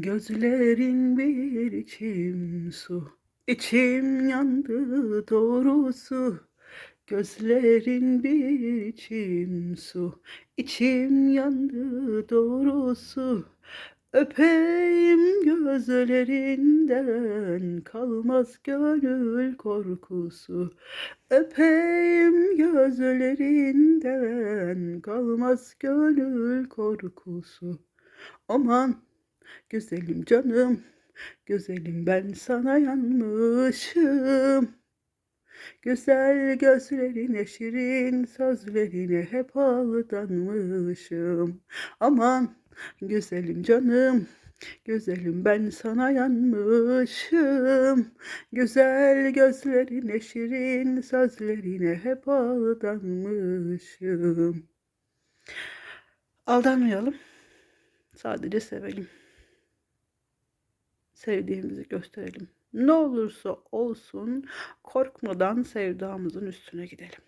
Gözlerin bir içim su, içim yandı doğrusu. Gözlerin bir içim su, içim yandı doğrusu. Öpeyim gözlerinden kalmaz gönül korkusu. Öpeyim gözlerinden kalmaz gönül korkusu. Aman güzelim canım, güzelim ben sana yanmışım. Güzel gözlerine, şirin sözlerine hep aldanmışım. Aman güzelim canım, güzelim ben sana yanmışım. Güzel gözlerine, şirin sözlerine hep aldanmışım. Aldanmayalım. Sadece sevelim. Sevdiğimizi gösterelim. Ne olursa olsun korkmadan sevdamızın üstüne gidelim.